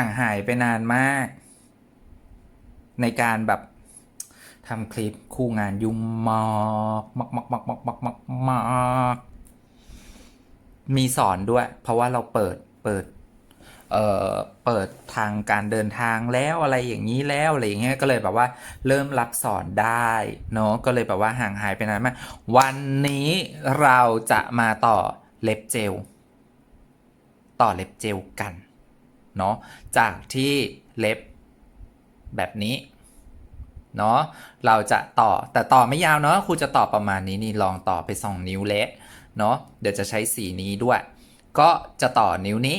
ห่างหายไปนานมาก ในการแบบทำคลิปคู่งานยุ่งมากมากมากมากมากมากมากมากมีสอนด้วย เพราะว่าเราเปิดเปิด เอ่อ เปิดทางการเดินทางแล้วอะไรอย่างนี้แล้วอะไรอย่างเงี้ยก็เลยแบบว่า เริ่มรับสอนได้เนาะก็เลยแบบว่าห่างหายไปนานมาก วันนี้เราจะมาต่อเล็บเจล ต่อเล็บเจลกัน เนาะจากที่เล็บแบบนี้เนาะเราจะต่อแต่ต่อไม่ยาวเนาะครูจะต่อประมาณนี้นี่ลองต่อไป 2 นิ้วเละเนาะเดี๋ยวจะใช้สีนี้ด้วย ก็จะต่อนิ้วนี้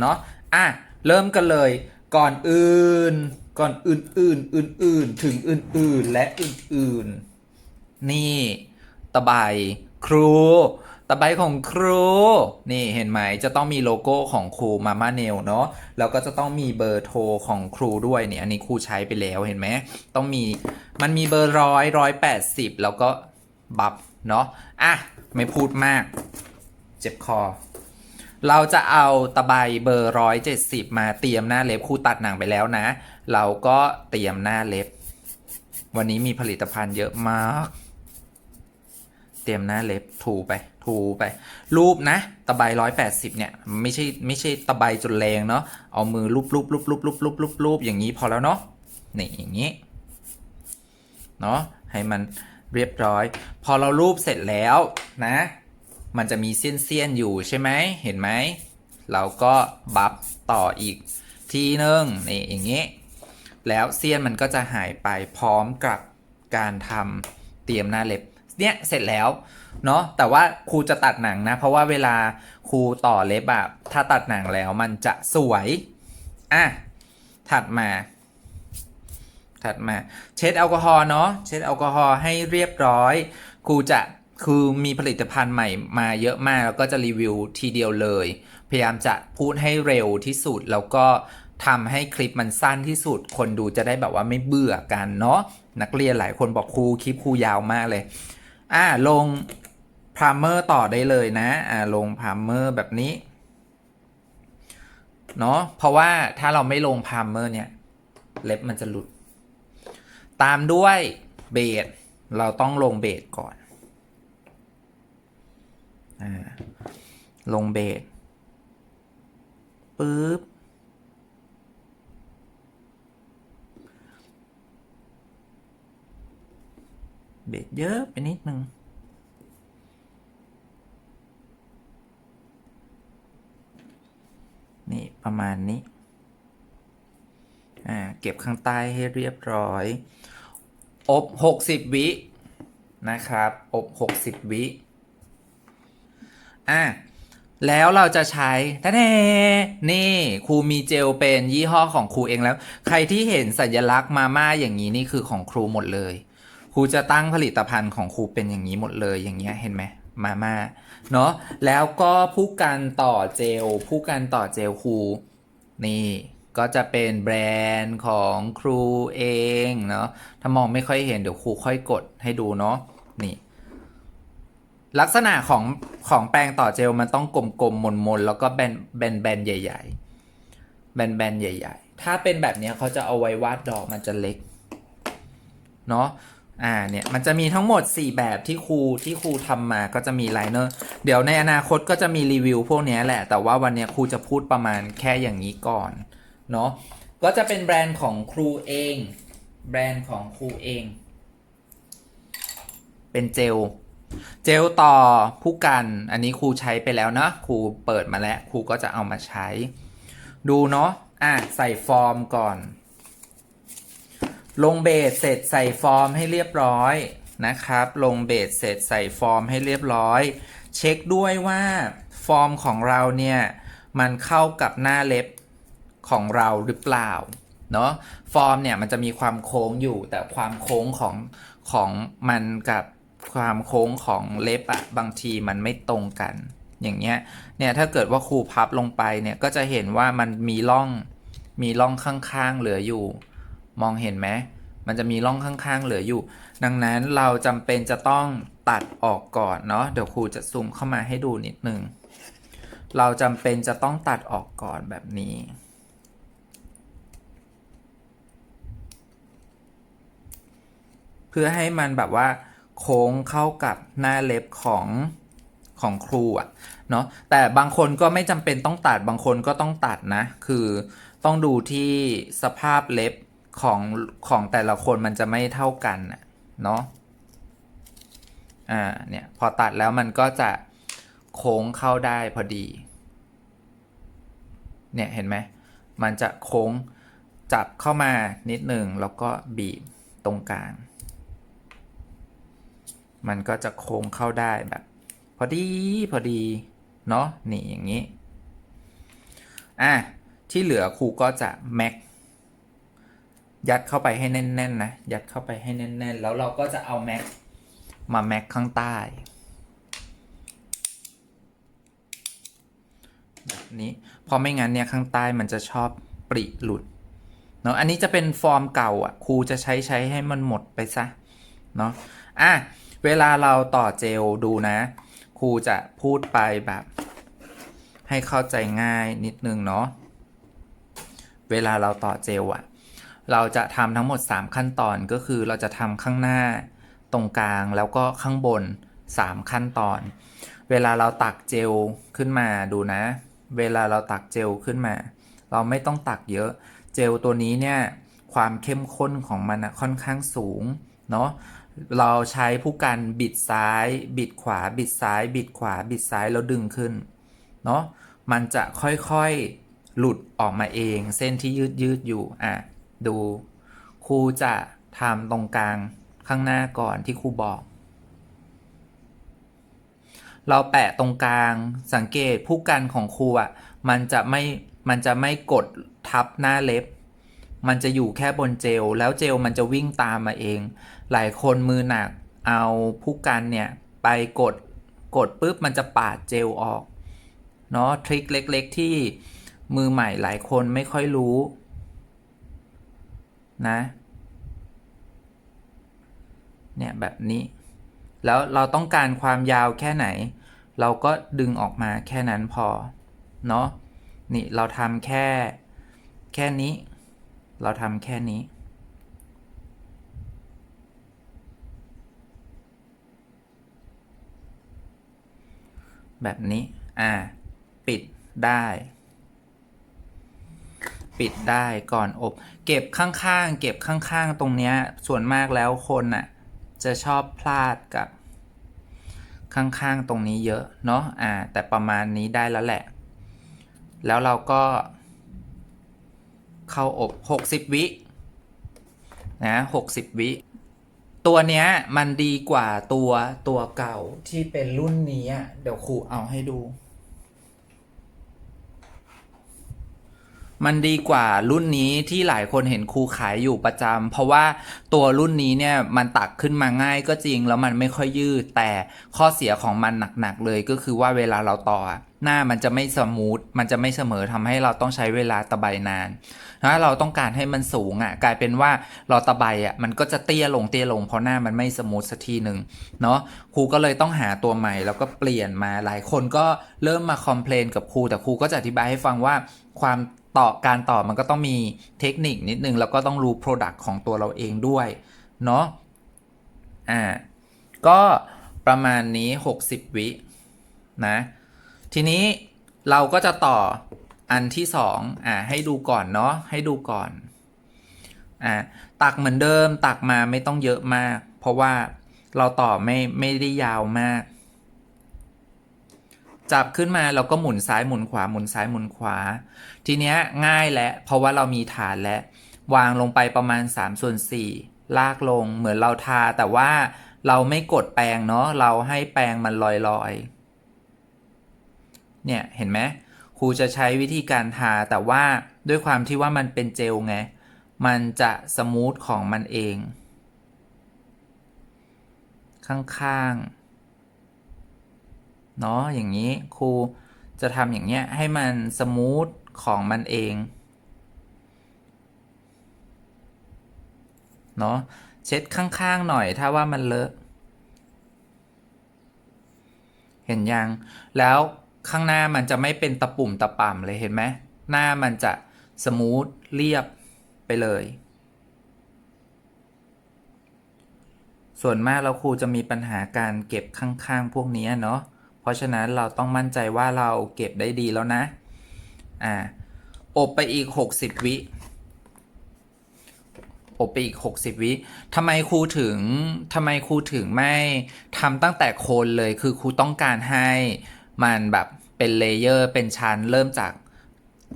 เนาะอะเริ่มกันเลยก่อนอื่น ก่อนอื่นอื่นอื่นอื่นถึงอื่นอื่นและอื่นอื่นนี่ตะไบครู ตะไบของครู นี่เห็นไหมจะต้องมีโลโก้ของครูมาม่าเนลเนาะแล้วก็จะต้องมีเบอร์โทรของครูด้วยเนี่ยอันนี้ครูใช้ไปแล้วเห็นไหมต้องมีมันมีเบอร์ร้อยร้อยแปดสิบแล้วก็บับเนาะอะไม่พูดมาก เจ็บคอ เราจะเอาตะไบเบอร์ร้อยเจ็ดสิบมาเตรียมหน้าเล็บครูตัดหนังไปแล้วนะ เราก็เตรียมหน้าเล็บ วันนี้มีผลิตภัณฑ์เยอะมาก เตรียมหน้าเล็บถูไป ถูไปรูปนะตะไบร้อยแปดสิบเนี่ยไม่ใช่ไม่ใช่ตะไบจนแรงเนาะเอามือลูบลูบลูบลูบลูบลูบลูบลูบอย่างนี้พอแล้วเนาะนี่อย่างนี้เนาะให้มันเรียบร้อย พอเรารูปเสร็จแล้วนะ มันจะมีเสี้ยนๆอยู่ใช่ไหมเห็นไหมเราก็บัฟต่ออีกทีนึงนี่อย่างนี้ แล้วเสี้ยนมันก็จะหายไปพร้อมกับการทำเตรียมหน้าเล็บ เนี่ยเสร็จแล้วเนาะแต่ว่าครูจะตัดหนังนะ เพราะว่าเวลาครูต่อเล็บอะถ้าตัดหนังแล้วมันจะสวยอะถัดมา ถัดมา เช็ดแอลกอฮอล์เนาะเช็ดแอลกอฮอล์ให้เรียบร้อย ครูจะคือมีผลิตภัณฑ์ใหม่มาเยอะมาก แล้วก็จะรีวิวทีเดียวเลย พยายามจะพูดให้เร็วที่สุดแล้วก็ทำให้คลิปมันสั้นที่สุด คนดูจะได้แบบว่าไม่เบื่อกันเนาะนักเรียนหลายคนบอกครูคลิปครูยาวมากเลย อ่าลงพรามเมอร์ต่อได้เลยนะอ่าลงพรามเมอร์แบบนี้เนาะเพราะว่าถ้าเราไม่ลงพรามเมอร์เนี่ย เล็บมันจะหลุด ตามด้วยเบสเราต้องลงเบสก่อนอ่าลงเบสปึ๊บ เบสเยอะไปนิดนึงนี่ประมาณนี้ อ่า เก็บข้างใต้ให้เรียบร้อย อบ 60 วิ นะครับ อบ 60 วิ อะ แล้วเราจะใช้ทะเนนี่ ครูมีเจลเป็นยี่ห้อของครูเองแล้ว ใครที่เห็นสัญลักษณ์มาม่าอย่างนี้นี่คือของครูหมดเลย ครูจะตั้งผลิตภัณฑ์ของครูเป็นอย่างนี้หมดเลยอย่างเงี้ยเห็นไหมมาม่าเนาะแล้วก็ผู้กันต่อเจล ผู้กันต่อเจลครูนี่ก็จะเป็นแบรนด์ของครูเองเนาะถ้ามองไม่ค่อยเห็นเดี๋ยวครูค่อยกดให้ดูเนาะนี่ลักษณะของของแปรงต่อเจลมันต้องกลมๆมนๆแล้วก็แบนแบนแบนใหญ่ ๆ แบนแบนใหญ่ ๆ ถ้าเป็นแบบเนี้ยเขาจะเอาไว้วาดดอกมันจะเล็กเนาะ อ่าเนี่ยมันจะมีทั้งหมด 4 แบบที่ครูที่ครูทำมาก็จะมีไลเนอร์เดี๋ยวในอนาคตก็จะมีรีวิวพวกนี้แหละ แต่ว่าวันนี้ครูจะพูดประมาณแค่อย่างนี้ก่อนเนาะก็จะเป็นแบรนด์ของครูเอง แบรนด์ของครูเอง เป็นเจลเจลต่อผู้กัน อันนี้ครูใช้ไปแล้วนะครูเปิดมาแล้วครูก็จะเอามาใช้ ดูเนาะอะใส่ฟอร์มก่อน ลงเบสเสร็จใส่ฟอร์มให้เรียบร้อยนะครับ ลงเบสเสร็จใส่ฟอร์มให้เรียบร้อย เช็คด้วยว่าฟอร์มของเราเนี่ยมันเข้ากับหน้าเล็บของเราหรือเปล่าเนาะฟอร์มเนี่ยมันจะมีความโค้งอยู่ แต่ความโค้งของของมันกับความโค้งของเล็บอะบางทีมันไม่ตรงกัน อย่างเงี้ยเนี่ยถ้าเกิดว่าครูพับลงไปเนี่ยก็จะเห็นว่ามันมีร่องมีร่องข้างๆเหลืออยู่ มองเห็นไหมมันจะมีร่องข้างๆเหลืออยู่ ดังนั้นเราจำเป็นจะต้องตัดออกก่อนเนาะเดี๋ยวครูจะซูมเข้ามาให้ดูนิดนึง เราจำเป็นจะต้องตัดออกก่อนแบบนี้เพื่อให้มันแบบว่าโค้งเข้ากับหน้าเล็บของของครูอะเนาะแต่บางคนก็ไม่จำเป็นต้องตัดบางคนก็ต้องตัดนะ คือต้องดูที่สภาพเล็บ ของของแต่ละคนมันจะไม่เท่ากันนะเนาะอ่าเนี่ยพอตัดแล้วมันก็จะโค้งเข้าได้พอดี เนี่ยเห็นไหมมันจะโค้งจับเข้ามานิดหนึ่งแล้วก็บีบตรงกลาง มันก็จะโค้งเข้าได้แบบ พอดีพอดีเนาะนี่อย่างนี้ อะที่เหลือครูก็จะแม็ก ยัดเข้าไปให้แน่นๆนะ ยัดเข้าไปให้แน่น ๆ แล้วเราก็จะเอาแม็กมาแม็กข้างใต้แบบนี้ เพราะไม่งั้นเนี่ยข้างใต้มันจะชอบปริหลุดเนาะ อันนี้จะเป็นฟอร์มเก่าอะ ครูจะใช้ใช้ให้มันหมดไปซะ เนาะ อะ เวลาเราต่อเจลดูนะ ครูจะพูดไปแบบ ให้เข้าใจง่ายนิดนึงเนาะ เวลาเราต่อเจลอะ เราจะทำทั้งหมด 3 ขั้นตอนก็คือเราจะทำข้างหน้าตรงกลางแล้วก็ข้างบน 3 ขั้นตอน เวลาเราตักเจลขึ้นมาดูนะ เวลาเราตักเจลขึ้นมา เราไม่ต้องตักเยอะ เจลตัวนี้เนี่ยความเข้มข้นของมันนะค่อนข้างสูงเนาะเราใช้ผู้กันบิดซ้าย บิดขวา บิดซ้าย บิดขวา บิดซ้ายแล้วดึงขึ้นเนาะมันจะค่อยๆหลุดออกมาเอง เส้นที่ยืดยืดอยู่อะ ดูครูจะทำตรงกลางข้างหน้าก่อนที่ครูบอก เราแปะตรงกลางสังเกตผู้กันของครูอะมันจะไม่มันจะไม่กดทับหน้าเล็บ มันจะอยู่แค่บนเจล แล้วเจลมันจะวิ่งตามมาเอง หลายคนมือหนักเอาผู้กันเนี่ยไปกดกดปุ๊บมันจะปาดเจลออกเนาะทริคเล็ก ๆ ที่มือใหม่หลายคนไม่ค่อยรู้ นะ เนี่ยแบบนี้ แล้วเราต้องการความยาวแค่ไหน เราก็ดึงออกมาแค่นั้นพอ เนาะนี่เราทำแค่ แค่นี้ เราทำแค่นี้แบบนี้ อ่า ปิดได้ ปิดได้ก่อนอบ เก็บข้างๆ เก็บข้างๆ ตรงเนี้ย ส่วนมากแล้วคนน่ะ จะชอบพลาดกับ ข้างๆ ตรงนี้เยอะเนาะอ่า แต่ประมาณนี้ได้แล้วแหละ แล้วเราก็ เข้าอบ 60 วินะ60 วิ ตัวเนี้ยมันดีกว่าตัวตัวเก่าที่เป็นรุ่นนี้อะเดี๋ยวครูเอาให้ดู มันดีกว่ารุ่นนี้ที่หลายคนเห็นครูขายอยู่ประจำเพราะว่าตัวรุ่นนี้เนี่ยมันตักขึ้นมาง่ายก็จริงแล้วมันไม่ค่อยยืด แต่ข้อเสียของมันหนักๆเลยก็คือว่าเวลาเราต่อ หน้ามันจะไม่สมูทมันจะไม่เสมอทำให้เราต้องใช้เวลาตะไบนานถ้าเราต้องการให้มันสูงอะกลายเป็นว่าเราตะไบอะมันก็จะเตี้ยลงเตี้ยลงเพราะหน้ามันไม่สมูทสักทีหนึ่งเนาะครูก็เลยต้องหาตัวใหม่แล้วก็เปลี่ยนมาหลายคนก็เริ่มมาคอมเพลนกับครูแต่ครูก็จะอธิบายให้ฟังว่าความ ต่อการต่อมันก็ต้องมีเทคนิคนิดนึง แล้วก็ต้องรู้ Product ของตัวเราเองด้วย เนาะอ่าก็ประมาณนี้ 60 วินะ ทีนี้เราก็จะต่ออันที่สองอ่าให้ดูก่อนเนาะให้ดูก่อนอ่าตักเหมือนเดิมตักมาไม่ต้องเยอะมาก เพราะว่าเราต่อไม่ไม่ได้ยาวมาก จับขึ้นมาเราก็หมุนซ้ายหมุนขวาหมุนซ้ายหมุนขวา ทีเนี้ยง่ายแล้วเพราะว่าเรามีฐานแล้ววางลงไปประมาณ3ส่วน4ลากลงเหมือนเราทา แต่ว่าเราไม่กดแปรงเนาะเราให้แปรงมันลอยๆ เนี่ยเห็นไหมครูจะใช้วิธีการทาแต่ว่าด้วยความที่ว่ามันเป็นเจลไง มันจะสมูทของมันเอง ข้างๆ เนาะอย่างนี้ครูจะทำอย่างเนี้ยให้มันสมูท ของมันเองเนาะเช็ดข้างๆหน่อยถ้าว่ามันเลอะ เห็นยัง แล้วข้างหน้ามันจะไม่เป็นตะปุ่มตะป่ำเลยเห็นไหมหน้ามันจะสมูทเรียบไปเลย ส่วนมากแล้วครูจะมีปัญหาการเก็บข้างๆ พวกนี้เนาะเพราะฉะนั้นเราต้องมั่นใจว่าเราเก็บได้ดีแล้วนะ อ่า อบไปอีก60วิ อบไปอีก60วิทำไมครูถึงทำไมครูถึงไม่ทำตั้งแต่โคนเลย คือครูต้องการให้มันแบบเป็นเลเยอร์ เป็นชั้น เริ่มจาก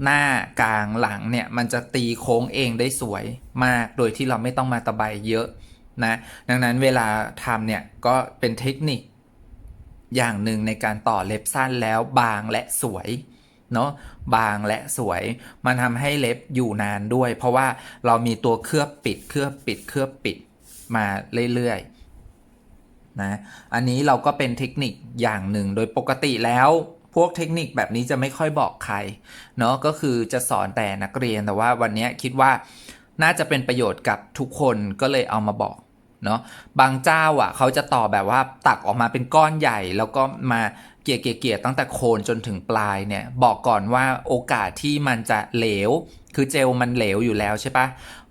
หน้ากลางหลังเนี่ย มันจะตีโค้งเองได้สวยมาก โดยที่เราไม่ต้องมาตะไบเยอะนะ ดังนั้นเวลาทำเนี่ย ก็เป็นเทคนิคอย่างหนึ่งในการต่อเล็บสั้นแล้วบางและสวย เนาะบางและสวย มันทำให้เล็บอยู่นานด้วย เพราะว่าเรามีตัวเคลือบปิดเคลือบปิดเคลือบปิดมาเรื่อยๆนะอันนี้เราก็เป็นเทคนิคอย่างหนึ่งโดยปกติแล้วพวกเทคนิคแบบนี้จะไม่ค่อยบอกใครเนาะก็คือจะสอนแต่นักเรียนแต่ว่าวันนี้คิดว่าน่าจะเป็นประโยชน์กับทุกคนก็เลยเอามาบอกเนาะบางเจ้าอะเขาจะต่อแบบว่าตักออกมาเป็นก้อนใหญ่แล้วก็มา กี่ยเกี่ยเกี่ยตั้งแต่โคนจนถึงปลายเนี่ยบอกก่อนว่าโอกาสที่มันจะเหลว คือเจลมันเหลวอยู่แล้วใช่ปะ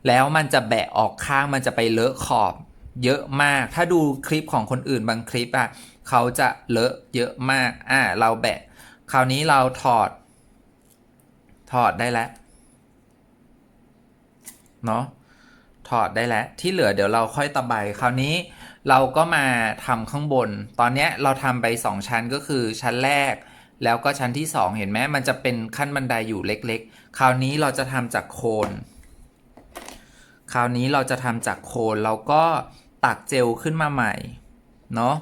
แล้วมันจะแบะออกข้างมันจะไปเลอะขอบเยอะมาก ถ้าดูคลิปของคนอื่นบางคลิปอะเขาจะเลอะเยอะมากอ่าเราแบะ คราวนี้เราถอด ถอดได้แล้วเนาะถอดได้แล้วที่เหลือเดี๋ยวเราค่อยตะไบคราวนี้ เราก็มาทำข้างบน ตอนเนี้ยเราทำไป 2 ชั้นก็คือชั้นแรก แล้วก็ชั้นที่ 2 เห็นไหมมันจะเป็นขั้นบันไดอยู่เล็กๆ คราวนี้เราจะทำจากโคน คราวนี้เราจะทำจากโคนเราก็ตักเจลขึ้นมาใหม่ เนาะ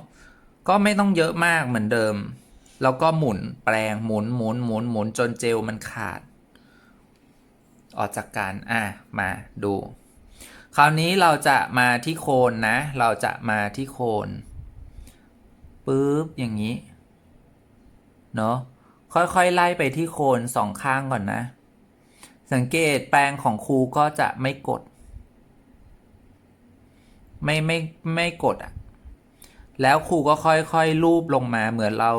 ก็ไม่ต้องเยอะมากเหมือนเดิม แล้วก็หมุนแปลงหมุนหมุนหมุนหมุนจนเจลมันขาด ออกจากการ อะ มาดู คราวนี้เราจะมาที่โคนนะ เราจะมาที่โคนปุ๊บอย่างนี้ เนาะค่อยๆ ไล่ไปที่โคนสองข้างก่อนนะ สังเกตแปรงของครูก็จะไม่กด ไม่ไม่ไม่กดอะ่ะแล้วครูก็ค่อยๆลูบลงมาเหมือนเรา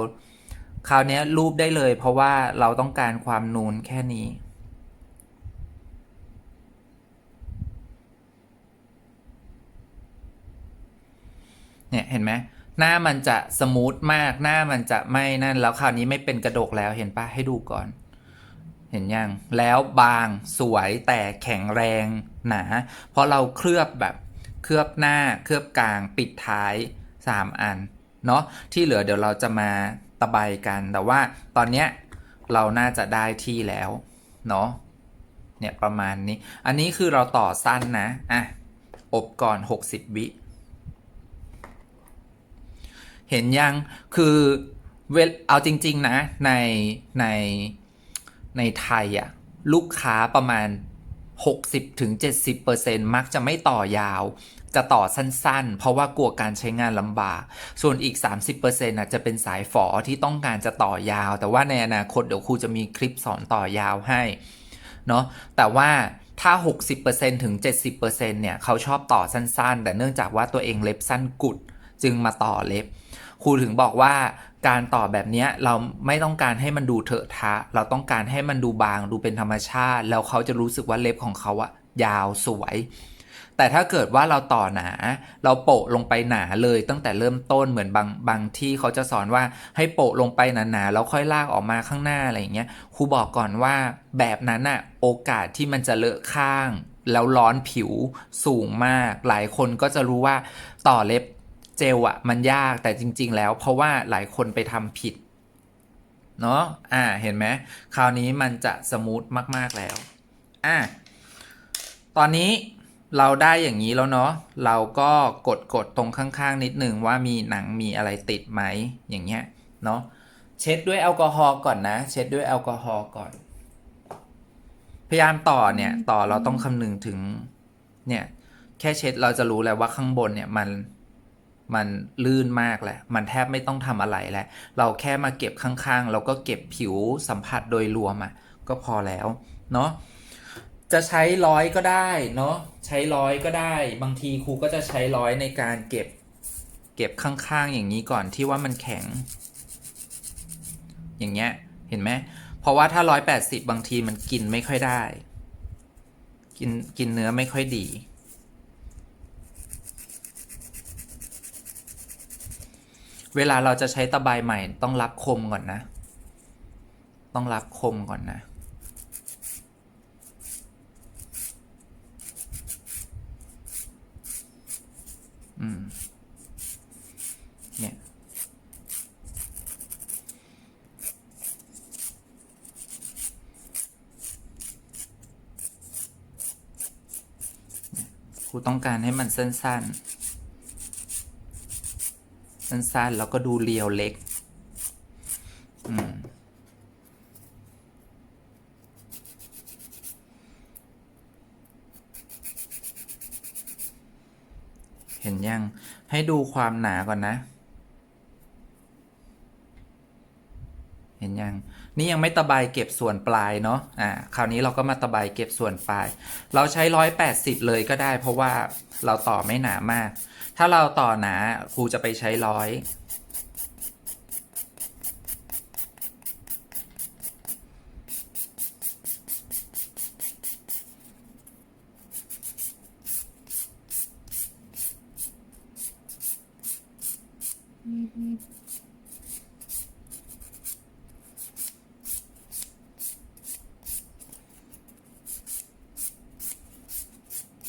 คราวนี้ลูบได้เลยเพราะว่าเราต้องการความนูนแค่นี้ เนี่ยเห็นไหมหน้ามันจะสมูทมากหน้ามันจะไม่นั่นแล้วคราวนี้ไม่เป็นกระดกแล้วเห็นปะให้ดูก่อน เห็นยังแล้วบางสวยแต่แข็งแรงหนาเพราะเราเคลือบแบบเคลือบหน้าเคลือบกลางปิดท้าย 3 อันเนาะที่เหลือเดี๋ยวเราจะมาตะไบกันแต่ว่าตอนเนี้ยเราน่าจะได้ที่แล้วเนาะเนี่ยประมาณนี้ อันนี้คือเราต่อสั้นนะอะอบก่อน 60 วิ เห็นยังคือเวลเอาจริง ๆ นะ ในในในไทยอะลูกค้าประมาณ 60-70%มักจะไม่ต่อยาว จะต่อสั้นๆ เพราะว่ากลัวการใช้งานลำบาก ส่วนอีก 30%น่ะจะเป็นสายฝอที่ต้องการจะต่อยาว แต่ว่าในอนาคตเดี๋ยวครูจะมีคลิปสอนต่อยาวให้เนาะแต่ว่าถ้า 60%ถึง 70%เนี่ย เขาชอบต่อสั้นๆ แต่เนื่องจากว่าตัวเองเล็บสั้นกุด จึงมาต่อเล็บ รูถึงบอกว่าการต่อแบบนี้เราไม่ต้องการให้มันดูเถอะทะ เราต้องการให้มันดูบางดูเป็นธรรมชาติ แล้วเขาจะรู้สึกว่าเล็บของเขาอะยาวสวย แต่ถ้าเกิดว่าเราต่อหนา เราโปะลงไปหนาเลยตั้งแต่เริ่มต้นเหมือนบางบางที่เขาจะสอนว่าให้โปะลงไปหนาๆแล้วค่อยลากออกมาข้างหน้าอะไรอย่างเงี้ยครูบอกก่อนว่าแบบนั้นอะโอกาสที่มันจะเลอะข้าง แล้วร้อนผิวสูงมาก หลายคนก็จะรู้ว่าต่อเล็บ เจลอะมันยากแต่จริง ๆ แล้ว เพราะว่าหลายคนไปทำผิดเนาะอ่า เห็นไหมคราวนี้มันจะสมูทมาก ๆ แล้ว อะตอนนี้เราได้อย่างนี้แล้วเนาะ เราก็กดกดตรงข้าง ๆ นิดหนึ่งว่ามีหนังมีอะไรติดไหม อย่างเงี้ย เนาะ เช็ดด้วยแอลกอฮอล์ก่อนนะ เช็ดด้วยแอลกอฮอล์ก่อน พยายามต่อเนี่ย ต่อเราต้องคำนึงถึง เนี่ย แค่เช็ดเราจะรู้แล้วว่าข้างบนเนี่ยมัน มันลื่นมากแหละ มันแทบไม่ต้องทำอะไรแหล้วเราแค่มาเก็บข้างๆเราก็เก็บผิวสัมผัสโดยรวมอะ่ะ ก็พอแล้ว เนาะจะใช้ร้อยก็ได้เนาะใช้ร้อยก็ได้ บางทีครูก็จะใช้ร้อยในการเก็บ เก็บข้างๆ อย่างนี้ก่อนที่ว่ามันแข็ง อย่างเงี้ย เห็นไหมเพราะว่าถ้าร้อยแปดสิบบางทีมันกินไม่ค่อยได้ กินกินเนื้อไม่ค่อยดี เวลาเราจะใช้ตะไบใหม่ต้องรับคมก่อนนะ ต้องรับคมก่อนนะอืมเนี่ยครูต้องการให้มันสั้นๆ สั้นๆ แล้วก็ดูเรียวเล็ก อืมเห็นยัง ให้ดูความหนาก่อนนะ เห็นยัง นี่ยังไม่ตะไบเก็บส่วนปลายเนาะ อ่า คราวนี้เราก็มาตะไบเก็บส่วนปลาย เราใช้ร้อยแปดสิบเลยก็ได้ เพราะว่าเราต่อไม่หนามาก ถ้าเราต่อหนาครูจะไปใช้ร้อย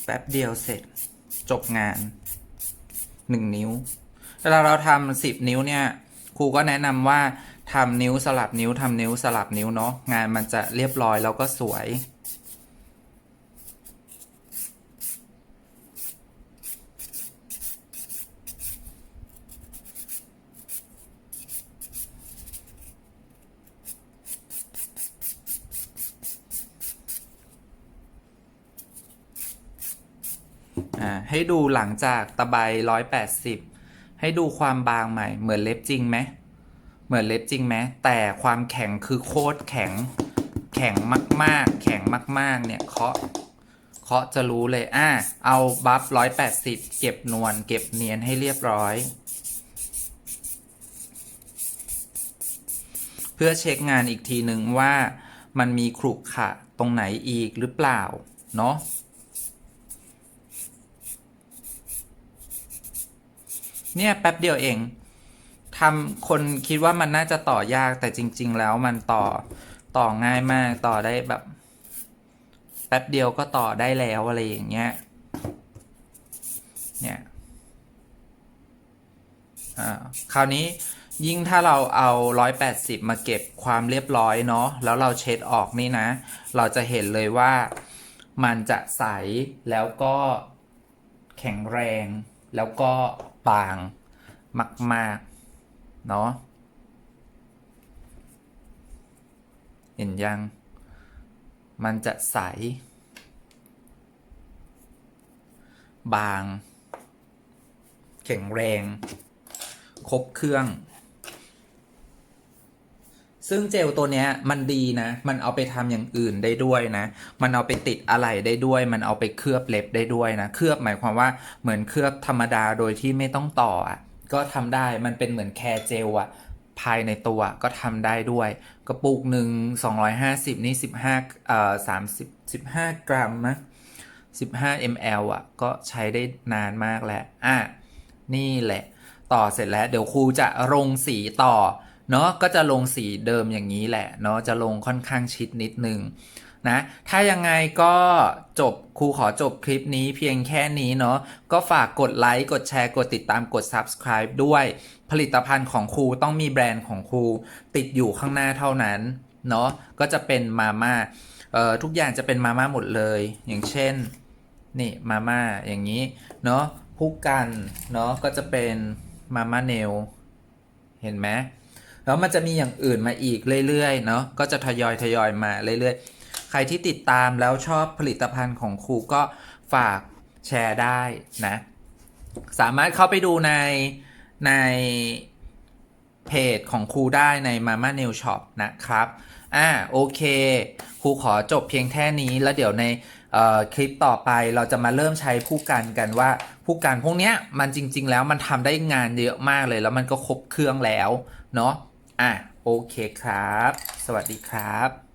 แป๊บเดียวเสร็จจบงาน หนึ่งนิ้วเวลาเราทำสิบนิ้วเนี่ยครูก็แนะนำว่าทำนิ้วสลับนิ้วทำนิ้วสลับนิ้วเนาะงานมันจะเรียบร้อยแล้วก็สวย ให้ดูหลังจากตะไบร้อยแปดสิบให้ดูความบางใหม่ เหมือนเล็บจริงไหมเหมือนเล็บจริงไหมแต่ความแข็งคือโคตรแข็ง แข็งมากๆ แข็งมาก ๆ เนี่ยเคาะเคาะจะรู้เลยอ่าเอาบัฟร้อยแปดสิบเก็บนวลเก็บเนียนให้เรียบร้อย เพื่อเช็คงานอีกทีหนึ่งว่ามันมีขรุขระตรงไหนอีกหรือเปล่า เนาะ เนี่ยแป๊บเดียวเองทำคนคิดว่ามันน่าจะต่อยากแต่จริง ๆ แล้วมันต่อต่อง่ายมากต่อได้แบบ แป๊บเดียวก็ต่อได้แล้วอะไรอย่างเงี้ยเนี่ยอ่าคราวนี้ยิ่งถ้าเราเอา 180 มาเก็บความเรียบร้อยเนาะแล้วเราเช็ดออกนี่นะ เราจะเห็นเลยว่ามันจะใสแล้วก็แข็งแรงแล้วก็ บางมากๆเนาะเห็นยัง มันจะใส บาง แข็งแรง ครบเครื่อง ซึ่งเจลตัวเนี้ยมันดีนะ มันเอาไปทำอย่างอื่นได้ด้วยนะ มันเอาไปติดอะไหล่ได้ด้วย มันเอาไปเคลือบเล็บได้ด้วยนะ เคลือบหมายความว่าเหมือนเคลือบธรรมดาโดยที่ไม่ต้องต่ออะ ก็ทำได้ มันเป็นเหมือนแคร์เจลอะภายในตัวก็ทำได้ด้วย กระปุกหนึ่ง250 นี่ 15เอ่อ30 15 กรัมนะ15 ml อะ ก็ใช้ได้นานมากแล้ว อะ นี่แหละ ต่อเสร็จแล้ว เดี๋ยวครูจะลงสีต่อ เนาะก็จะลงสีเดิมอย่างนี้แหละเนาะจะลงค่อนข้างชิดนิดนึงนะถ้ายังไงก็จบครูขอจบคลิปนี้เพียงแค่นี้เนาะก็ฝากกดไลค์กดแชร์กดติดตามกด subscribe ด้วย ผลิตภัณฑ์ของครูต้องมีแบรนด์ของครูติดอยู่ข้างหน้าเท่านั้นเนาะก็จะเป็นมาม่าเอ่อทุกอย่างจะเป็นมาม่าหมดเลย อย่างเช่นนี่มาม่าอย่างนี้เนาะผู้กันเนาะก็จะเป็นมาม่าเนลเห็นไหม แล้วมันจะมีอย่างอื่นมาอีกเรื่อยๆเนาะก็จะทยอยทยอยมาเรื่อยๆ ใครที่ติดตามแล้วชอบผลิตภัณฑ์ของครูก็ฝากแชร์ได้นะ สามารถเข้าไปดูในในเพจของครูได้ใน Mama Nail Shop นะครับ อ่าโอเค ครูขอจบเพียงแค่นี้แล้วเดี๋ยวในคลิปต่อไปเราจะมาเริ่มใช้ผู้กันกันว่า ผู้กันพวกเนี้ยมันจริง ๆ แล้วมันทำได้งานเยอะมากเลย แล้วมันก็ครบเครื่องแล้ว เนาะ อะโอเคครับ สวัสดีครับ